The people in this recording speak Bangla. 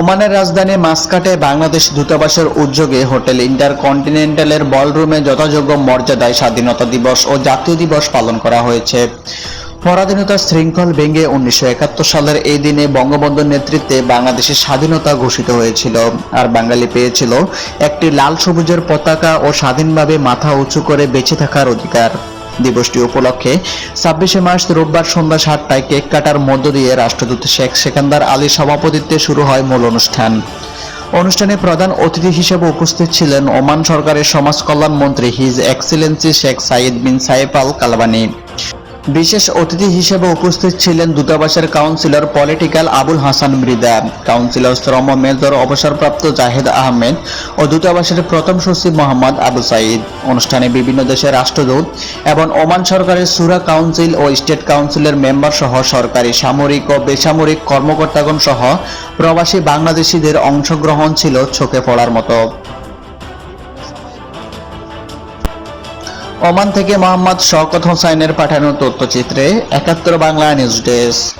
ওমানের রাজধানী মাস্কাটে বাংলাদেশ দূতাবাসের উদ্যোগে হোটেল ইন্টারকন্টিনেন্টালের বলরুমে যথাযোগ্য মর্যাদায় স্বাধীনতা দিবস ও জাতীয় দিবস পালন করা হয়েছে। পরাধীনতার শৃঙ্খল ভেঙে উনিশশো একাত্তর সালের এই দিনে বঙ্গবন্ধুর নেতৃত্বে বাংলাদেশের স্বাধীনতা ঘোষিত হয়েছিল। আর বাঙালি পেয়েছিল একটি লাল সবুজের পতাকা ও স্বাধীনভাবে মাথা উঁচু করে বেঁচে থাকার অধিকার। দিবসটি উপলক্ষে ছাব্বিশে মার্চ রোববার সন্ধ্যা সাতটায় কেক কাটার মধ্য দিয়ে রাষ্ট্রদূত শেখ সেকান্দার আলীর সভাপতিত্বে শুরু হয় মূল অনুষ্ঠান। অনুষ্ঠানে প্রধান অতিথি হিসেবে উপস্থিত ছিলেন ওমান সরকারের সমাজ কল্যাণ মন্ত্রী his excellency Sheikh Saeed bin Saif Al Kalbani বিশেষ অতিথি হিসেবে উপস্থিত ছিলেন দূতাবাসের councillor political Abul Hasan Mridha, councillor শ্রম মেজর অবসরপ্রাপ্ত জাহেদ আহমেদ ও দূতাবাসের প্রথম সচিব মোহাম্মদ আবু সাইদ। অনুষ্ঠানে বিভিন্ন দেশের রাষ্ট্রদূত এবং ওমান সরকারের সুরা কাউন্সিল ও স্টেট কাউন্সিলের মেম্বার সহ সরকারি সামরিক ও বেসামরিক কর্মকর্তাগণ সহ প্রবাসী বাংলাদেশিদের অংশগ্রহণ ছিল চোখে পড়ার মতো। ওমান থেকে মোহাম্মদ শওকত হোসাইনের পাঠানো তথ্যচিত্রে একাত্তর বাংলা নিউজ ডেস্ক।